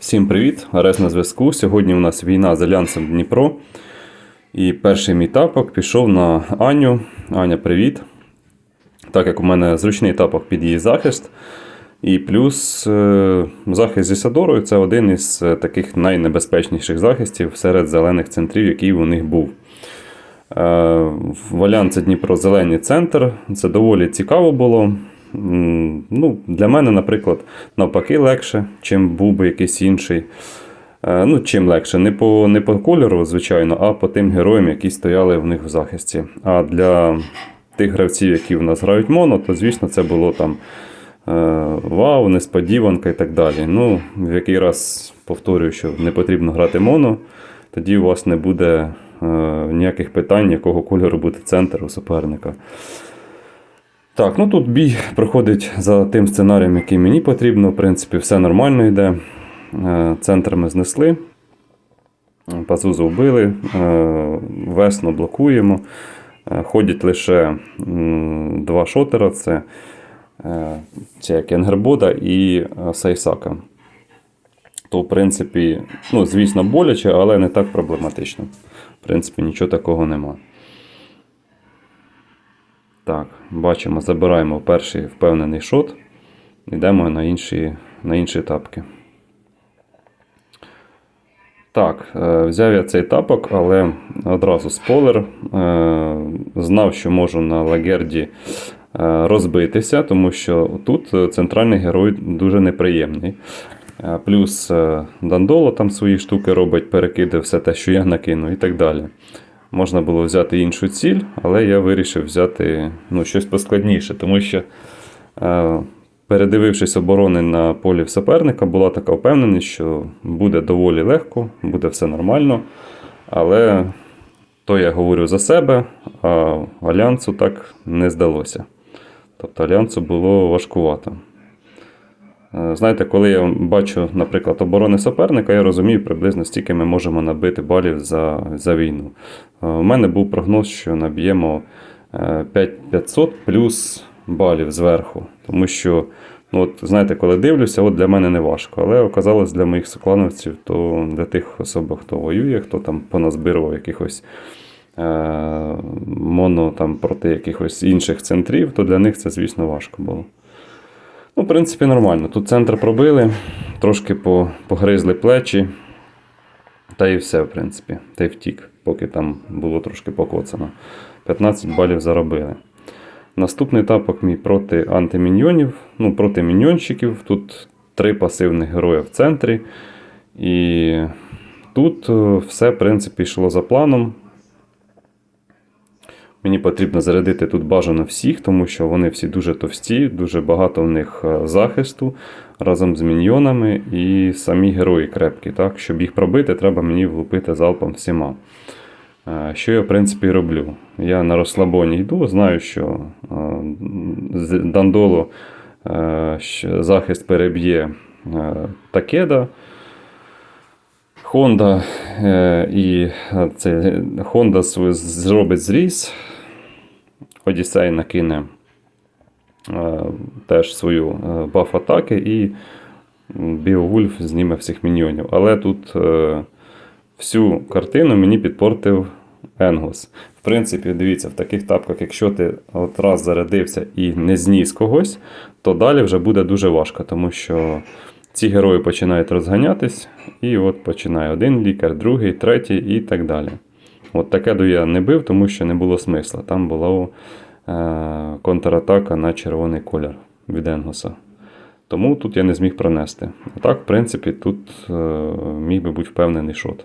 Всім привіт! Арес на зв'язку. Сьогодні у нас війна з Альянсом Дніпро. І перший мій тапок пішов на Аню. Аня, привіт. Так як у мене зручний тапок під її захист. І плюс е, захист зі Садорою це один із е, таких найнебезпечніших захистів серед зелених центрів, який у них був. Е, В Альянсі Дніпро зелений центр. Це доволі цікаво було. Ну, Для мене, наприклад, навпаки, легше, чим був би якийсь інший. Е, Ну, чим легше, не по, не по кольору, звичайно, а по тим героям, які стояли в них в захисті. А для тих гравців, які в нас грають моно, то, звісно, це було там е, вау, несподіванка і так далі. Ну, в який раз повторюю, що не потрібно грати моно, тоді у вас не буде е, ніяких питань, якого кольору буде центр у суперника. Так, ну тут бій проходить за тим сценарієм, який мені потрібно. В принципі, все нормально йде. Е, Центр ми знесли. Пазузу вбили, е, весно блокуємо. Е, Ходять лише два шотера: це, це як Енгербода і Сайсака. То, в принципі, ну, звісно, боляче, але не так проблематично. В принципі, нічого такого нема. Так, бачимо, забираємо перший впевнений шот. Йдемо на інші, на інші тапки. Так, е, взяв я цей тапок, але одразу спойлер. Е, Знав, що можу на Лагерді е, розбитися, тому що тут центральний герой дуже неприємний. Плюс Дандоло там свої штуки робить, перекиде все те, що я накину, і так далі. Можна було взяти іншу ціль, але я вирішив взяти ну, щось поскладніше, тому що, е, передивившись оборони на полі в суперника, була така впевненість, що буде доволі легко, буде все нормально. Але то я говорю за себе, а Альянсу так не здалося. Тобто Альянсу було важкувато. Е, Знаєте, коли я бачу, наприклад, оборони суперника, я розумію приблизно стільки ми можемо набити балів за, за війну. Е, У мене був прогноз, що наб'ємо е, 5500 плюс балів зверху. Тому що, ну, от, знаєте, коли дивлюся, от для мене не важко. Але оказалось для моїх соклановців, то для тих особ, хто воює, хто там поназбирував якихось е, моно там, проти якихось інших центрів, то для них це, звісно, важко було. Ну, в принципі, нормально. Тут центр пробили, трошки по- погризли плечі. Та і все, в принципі. Та й втік, поки там було трошки покоцано. 15 балів заробили. Наступний тапок мій проти антиміньйонів, ну, проти міньйонщиків. Тут три пасивних героя в центрі. І тут е, все, в принципі, йшло за планом. Мені потрібно зарядити тут бажано всіх, тому що вони всі дуже товсті, дуже багато в них е, захисту разом з міньйонами і самі герої крепкі. Так? Щоб їх пробити, треба мені влупити залпом всіма. Е, Що я, в принципі, роблю. Я на розслабоні йду, знаю, що е, з Дандоло е, захист переб'є Такеда. Honda і це Honda зробить зріз. Одіссей накине е, теж свою е, баф атаки і Біовульф зніме всіх міньйонів. Але тут е, всю картину мені підпортив Енгос. В принципі, дивіться, в таких тапках, якщо ти от раз зарядився і не зніс когось, то далі вже буде дуже важко, тому що ці герої починають розганятись, і от починає один лікар, другий, третій і так далі. От таке я не бив, тому що не було смисла. Там була е, контратака на червоний колір від Енгоса. Тому тут я не зміг пронести. А так, в принципі, тут е, міг би бути впевнений шот.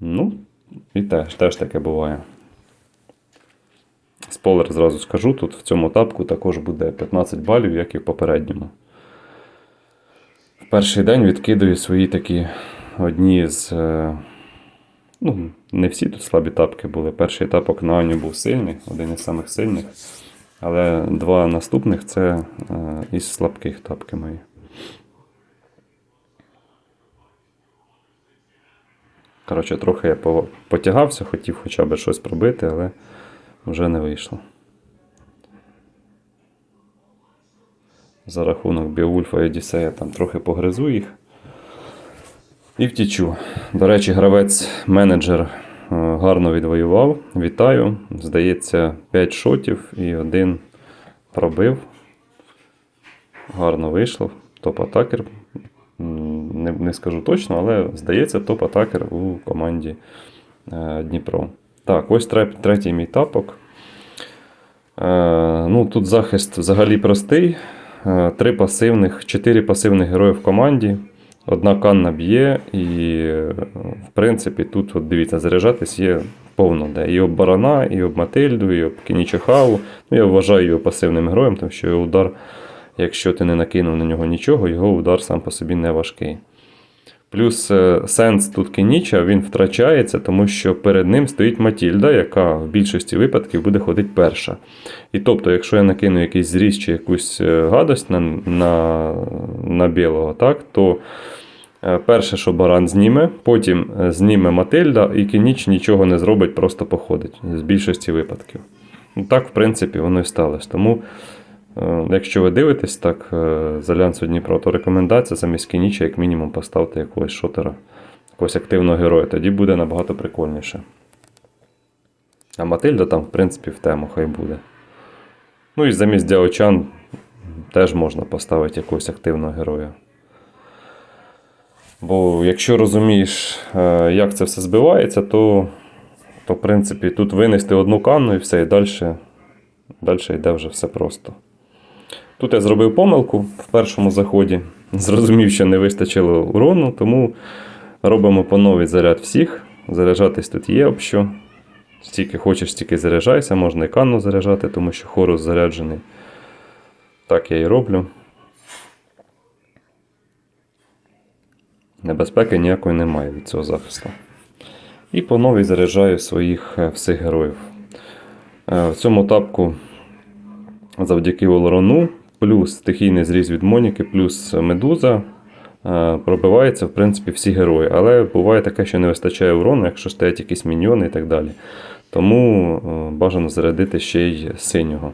Ну, і теж, теж таке буває. Спойлер зразу скажу, тут в цьому тапку також буде 15 балів, як і в попередньому. В перший день відкидаю свої такі одні з. е, Ну, не всі тут слабі тапки були. Перший тапок на Аню був сильний, один із самих сильних. Але два наступних це е, із слабких тапки мої. Коротше, трохи я потягався, хотів хоча б щось пробити, але вже не вийшло. За рахунок Біовульфа і Одіссея там трохи погризу їх. І втічу. До речі, гравець-менеджер е, гарно відвоював. Вітаю. Здається, 5 шотів і один пробив. Гарно вийшло. Топ-атакер. Не, не скажу точно, але здається, топ-атакер у команді е, Дніпро. Так, ось тре- третій мій тапок. Е, ну, тут захист взагалі простий. Три пасивних, чотири пасивних герої в команді. Одна канна б'є, і, в принципі, тут, от дивіться, заряджатись є повно де. І об барана, і об Матильду, і об Кінічехаву. Ну, я вважаю його пасивним героєм, тому що його удар, якщо ти не накинув на нього нічого, його удар сам по собі не важкий. Плюс е, сенс тут Кеніча він втрачається, тому що перед ним стоїть Матільда, яка в більшості випадків буде ходити перша. І тобто, якщо я накину якийсь зріз чи якусь е, гадость на, на, на білого, так, то е, перше, що баран зніме, потім зніме Матильда, і Кеніч нічого не зробить, просто походить з більшості випадків. Ну, Так, в принципі, воно і сталося. Тому, якщо ви дивитесь так е, з Альянсу Дніпро, то рекомендація замість Кеніча, як мінімум, поставте якогось шотера, якогось активного героя. Тоді буде набагато прикольніше. А Матильда там, в принципі, в тему хай буде. Ну і замість Дяочан теж можна поставити якогось активного героя. Бо якщо розумієш, е, як це все збивається, то, то в принципі тут винести одну канну і все, і далі, далі йде вже все просто. Тут я зробив помилку в першому заході. Зрозумів, що не вистачило урону, тому робимо по новій заряд всіх. Заряджатись тут є об що. Стільки хочеш, стільки заряджайся, можна і канну заряджати, тому що хорус заряджений. Так я і роблю. Небезпеки ніякої немає від цього захисту. І по новій заряджаю своїх е, всіх героїв. Е, В цьому тапку завдяки Олорону, плюс стихійний зріз від Моніки, плюс медуза. е, Пробиваються, в принципі, всі герої. Але буває таке, що не вистачає урону, якщо стоять якісь міньйони і так далі. Тому е, бажано зарядити ще й синього.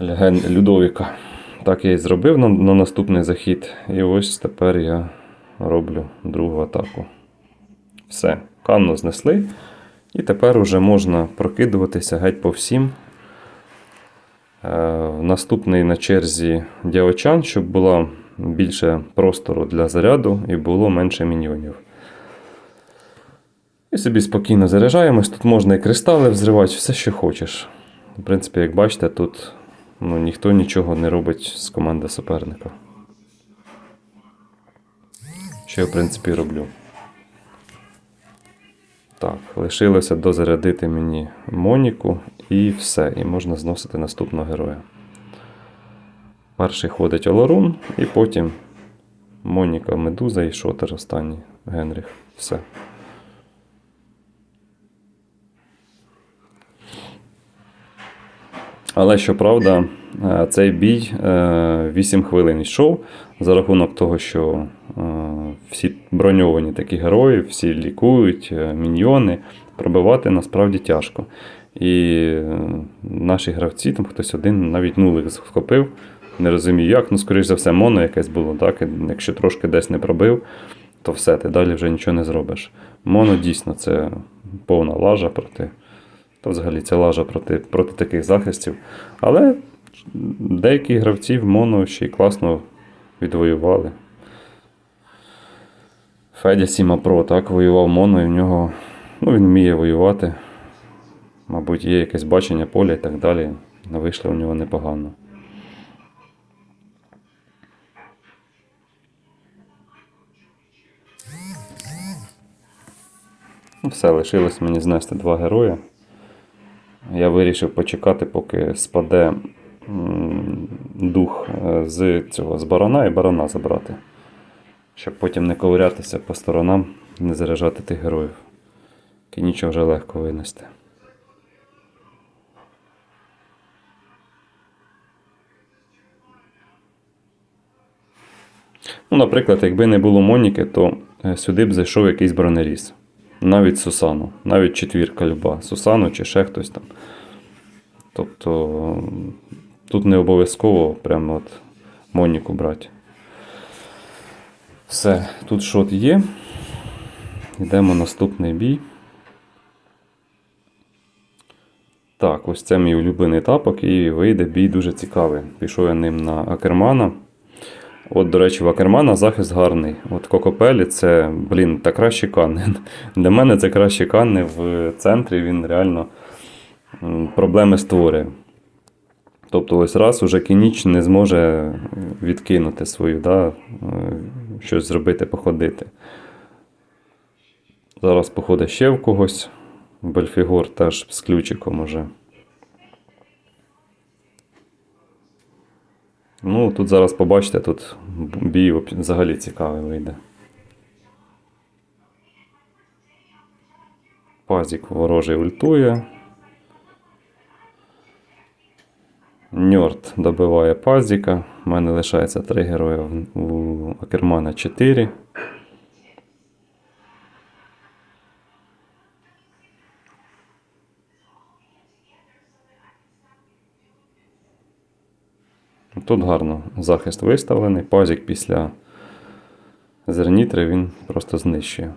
Леген Людовіка. Так я і зробив на, на наступний захід. І ось тепер я роблю другу атаку. Все, канну знесли. І тепер уже можна прокидуватися геть по всім. Е, наступний на черзі діочан, щоб було більше простору для заряду і було менше міньйонів. І собі спокійно заряджаємось. Тут можна і кристали взривати, все, що хочеш. В принципі, як бачите, тут ну, ніхто нічого не робить з команди суперника. Що я, в принципі, роблю. Так, лишилося дозарядити мені Моніку і все. І можна зносити наступного героя. Перший ходить Олорун, і потім Моніка, Медуза і Шотер останній Генріх. Все. Але щоправда, е, цей бій 8 хвилин йшов за рахунок того, що е, всі броньовані такі герої, всі лікують, е, міньйони. Пробивати насправді тяжко. І е, наші гравці, там хтось один навіть нулик схопив. Не розумію як, ну, скоріш за все, моно якесь було, так? Якщо трошки десь не пробив, то все, ти далі вже нічого не зробиш. Моно дійсно це повна лажа проти. Та взагалі це лажа проти, проти таких захистів. Але деякі гравці в моно ще й класно відвоювали. Федя Сіма Про так воював моно, і в нього ну, він вміє воювати. Мабуть, є якесь бачення поля і так далі. Вийшло у нього непогано. Ну, Все, лишилось мені знести два герої. Я вирішив почекати, поки спаде дух е, з цього з барана і барана забрати. Щоб потім не ковирятися по сторонам, не заряджати тих героїв. Нічого вже легко винести. Ну, наприклад, якби не було Моніки, то е, сюди б зайшов якийсь бронеріз. Навіть Сусану, навіть четвірка люба. Сусану чи ще хтось там. Тобто тут не обов'язково прямо от Моніку брати. Все, тут шот є. Йдемо наступний бій. Так, ось це мій улюблений тапок, і вийде бій дуже цікавий. Пішов я ним на Акермана. От, до речі, в Акермана захист гарний. От Кокопелі це, блін, та краще канни. Для мене це краще канни в центрі, він реально проблеми створює. Тобто, ось раз уже Кініч не зможе відкинути свою, да, е, щось зробити, походити. Зараз походить ще в когось. Бельфігор теж з ключиком уже. Ну, тут зараз побачите, тут бій взагалі цікавий вийде. Пазік ворожий ультує. Ньорд добиває пазіка. У мене лишається три герої, у Акермана 4. Тут гарно захист виставлений. Пазік після зернітри він просто знищує.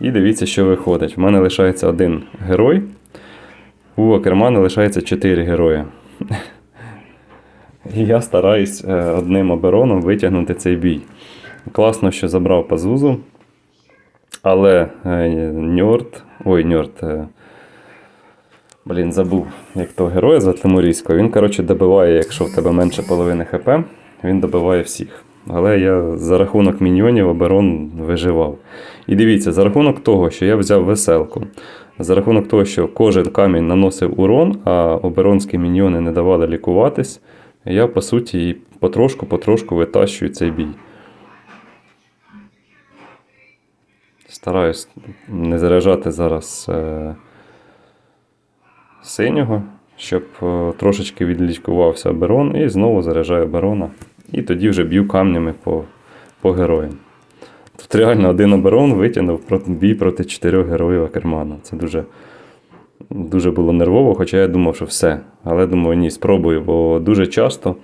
І дивіться, що виходить. В мене лишається один герой. У Акермана лишається 4 герої. І я стараюсь е, одним обероном витягнути цей бій. Класно, що забрав Пазузу. Але е, Ньорд. Ой, Ньорд. е, Блін, забув, як того героя за Тимурійського. Він, коротше, добиває, якщо в тебе менше половини ХП, він добиває всіх. Але я за рахунок міньйонів оберон виживав. І дивіться, за рахунок того, що я взяв веселку, за рахунок того, що кожен камінь наносив урон, а оберонські міньйони не давали лікуватись, я по суті потрошку-потрошку витащую цей бій. Стараюсь не заряджати зараз е, синього, щоб е, трошечки відлікувався оберон, і знову заряджаю оберона. І тоді вже б'ю камнями по, по героям. Тут реально один оберон витягнув бій проти чотирьох героїв Акермана. Це дуже, дуже було нервово, хоча я думав, що все. Але думаю, ні, спробую, бо дуже часто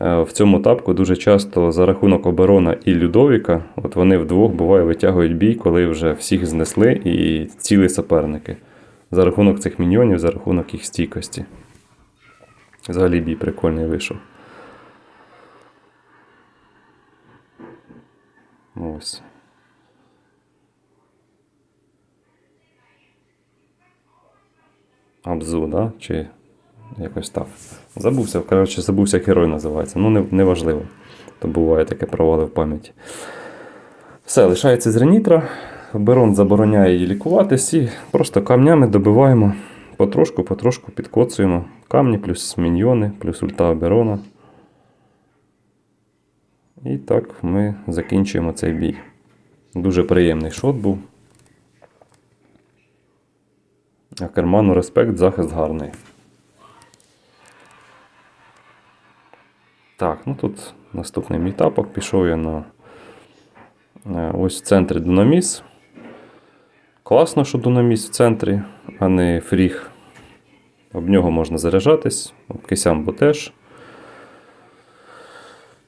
е, в цьому тапку дуже часто за рахунок оборона і Людовіка, от вони вдвох буває витягують бій, коли вже всіх знесли і цілі суперники. За рахунок цих міньйонів, за рахунок їх стійкості. Взагалі бій прикольний вийшов. Ось. Абзу, да? Чи якось так. Забувся, коротше, забувся, як герой називається. Ну, не, не. То буває таке провали в пам'яті. Все, лишається зренітра. Берон забороняє її лікуватись і просто камнями добиваємо. Потрошку, потрошку підкоцуємо. Камні плюс міньйони, плюс ульта оберона. І так ми закінчуємо цей бій. Дуже приємний шот був. А керману респект, захист гарний. Так, ну тут наступний мій тапок. Пішов я на е, ось в центрі Дунаміс. Класно, що Дунаміс в центрі, а не фріг. Об нього можна заряджатись, об кисямбо теж.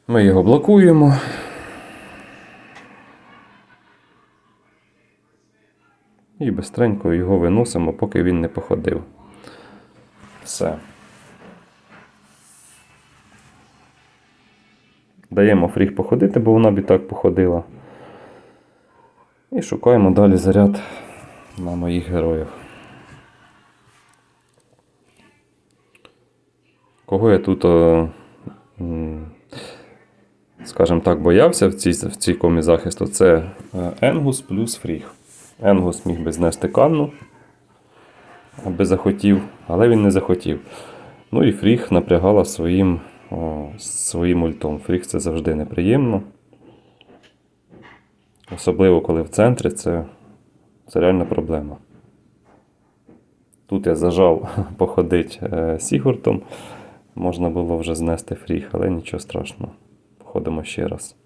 Ми його блокуємо. І бистренько його виносимо, поки він не походив. Все. Даємо фріг походити, бо вона б і так походила. І шукаємо далі заряд на моїх героїв. Кого я тут, е, скажімо так, боявся в цій, в цій комі захисту, це е, Енгус плюс Фріг. Енгус міг би знести канну, аби захотів, але він не захотів. Ну і Фріг напрягала своїм, о, своїм ультом. Фріг це завжди неприємно. Особливо, коли в центрі це, це реальна проблема. Тут я зажав походить е, Сігуртом. Можна було вже знести фріг, але нічого страшного. Заходимо ще раз.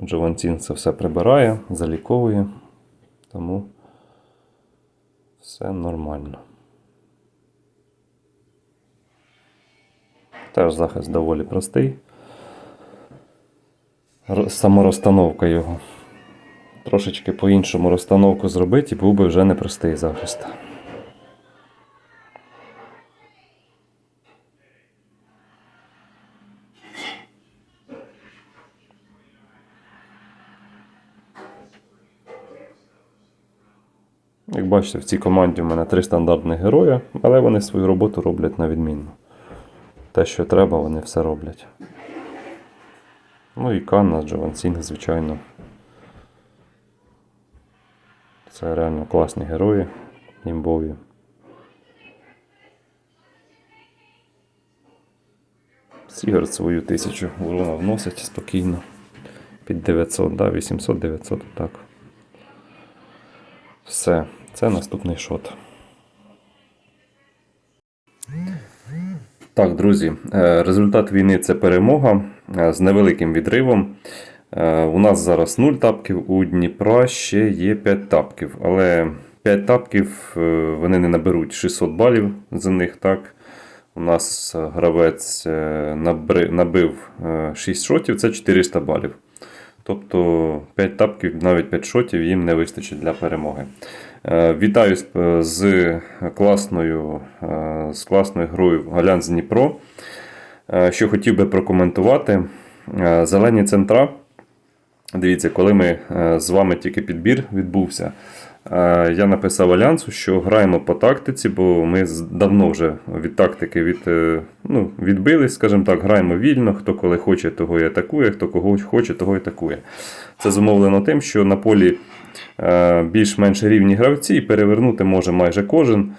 Джованцін це все прибирає, заліковує, тому все нормально. Теж захист доволі простий. Ро- Саморозстановка його. Трошечки по-іншому розстановку зробити і був би вже непростий захист. Як бачите, в цій команді в мене три стандартних герої, але вони свою роботу роблять на відмінно. Те, що треба, вони все роблять. Ну і Канна, Джован Сінг, звичайно. Це реально класні герої, імбові. Сігард свою тисячу урона вносить спокійно. Під 900, да, 800-900, так. Все, це наступний шот. Так, друзі, е, результат війни це перемога е, з невеликим відривом. Е, У нас зараз 0 тапків, у Дніпра ще є 5 тапків, але 5 тапків вони не наберуть 600 балів за них. так. У нас гравець набив е, 6 шотів, це 400 балів. Тобто 5 тапків, навіть 5 шотів їм не вистачить для перемоги. Е, Вітаю з, з класною, е, з класною грою Галянц Дніпро. Е, Що хотів би прокоментувати. Е, Зелені центра. Дивіться, коли ми е, з вами тільки підбір відбувся, е, я написав Альянсу, що граємо по тактиці, бо ми давно вже від тактики від, е, ну, відбились, скажімо так, граємо вільно, хто коли хоче, того і атакує, хто кого хоче, того і атакує. Це зумовлено тим, що на полі е, більш-менш рівні гравці, і перевернути може майже кожен.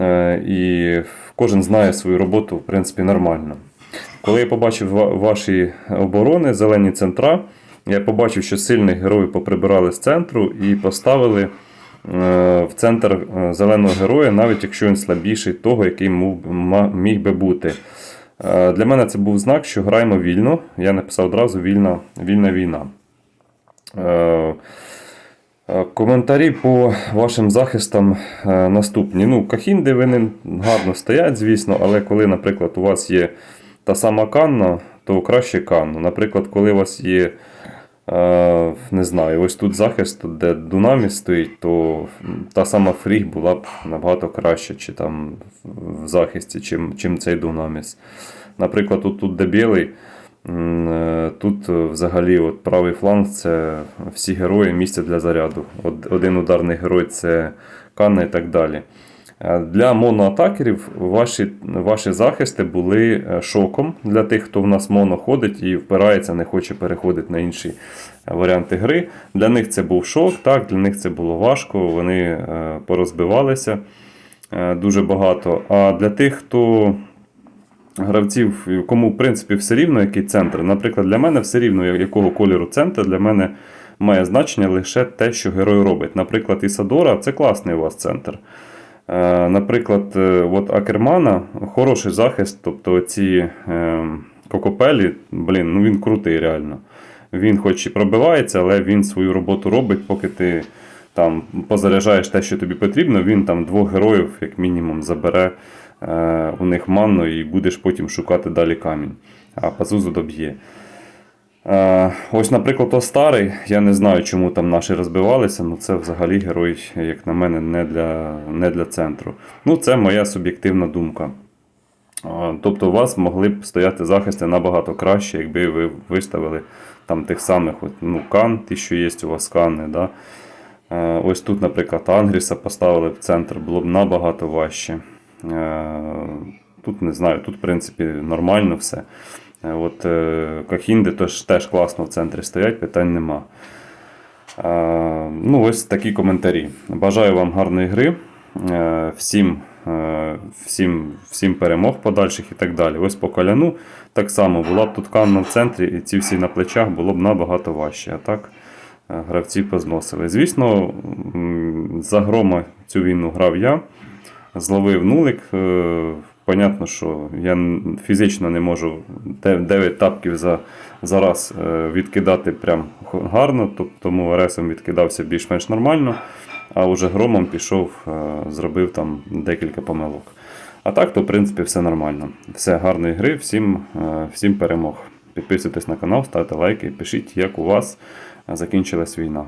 Е, І кожен знає свою роботу, в принципі, нормально. Коли я побачив ваші оборони, зелені центра, я побачив, що сильних героїв поприбирали з центру і поставили е, в центр е, зеленого героя, навіть якщо він слабіший того, який міг би бути. Е, Для мене це був знак, що граємо вільно. Я написав одразу вільна, вільна війна. Е, Коментарі по вашим захистам е, наступні. Ну, кахінди вони гарно стоять, звісно, але коли, наприклад, у вас є та сама канна, то краще канну. Наприклад, коли у вас є, е, не знаю, ось тут захист, де Дунаміс стоїть, то та сама фріг була б набагато краще, чи там в захисті, чим, чим цей Дунаміс. Наприклад, тут, тут де білий. Е, Тут е, взагалі от правий фланг це всі герої місця для заряду. Один ударний герой це Канна і так далі. Е, Для моноатакерів ваші, ваші захисти були шоком для тих, хто в нас моно ходить і впирається, не хоче переходити на інші варіанти гри. Для них це був шок, так, для них це було важко, вони порозбивалися дуже багато. А для тих, хто гравців, кому в принципі все рівно, який центр. Наприклад, для мене все рівно, якого кольору центр, для мене має значення лише те, що герой робить. Наприклад, Ісадора це класний у вас центр. Е, Наприклад, е, от Акермана хороший захист, тобто ці е, кокопелі, блін, ну він крутий реально. Він хоч і пробивається, але він свою роботу робить, поки ти там позаряджаєш те, що тобі потрібно, він там двох героїв, як мінімум, забере у них манну і будеш потім шукати далі камінь. А Пазузу доб'є. Е, ось, наприклад, о старий. Я не знаю, чому там наші розбивалися, але це взагалі герой, як на мене, не для, не для центру. Ну, це моя суб'єктивна думка. Тобто у вас могли б стояти захисти набагато краще, якби ви виставили там тих самих от, ну, кан, ті, що є у вас кани. Да? Е, Ось тут, наприклад, Ангріса поставили в центр, було б набагато важче. Е, Тут не знаю, тут, в принципі, нормально все. Е, От е, Кахінди теж, теж класно в центрі стоять, питань нема. Ну, ось такі коментарі. Бажаю вам гарної гри. Всім, всім, всім перемог подальших і так далі. Ось по коляну так само була б тут канна в центрі, і ці всі на плечах було б набагато важче. А так гравці позносили. Звісно, за грома цю війну грав я, зловив нулик. Е, Понятно, що я фізично не можу 9 тапків за, за раз е, відкидати прям гарно, тому РСом відкидався більш-менш нормально, а уже громом пішов, е, зробив там декілька помилок. А так, то в принципі все нормально. Все гарної гри, всім, всім перемог. Підписуйтесь на канал, ставте лайки, пишіть, як у вас закінчилась війна.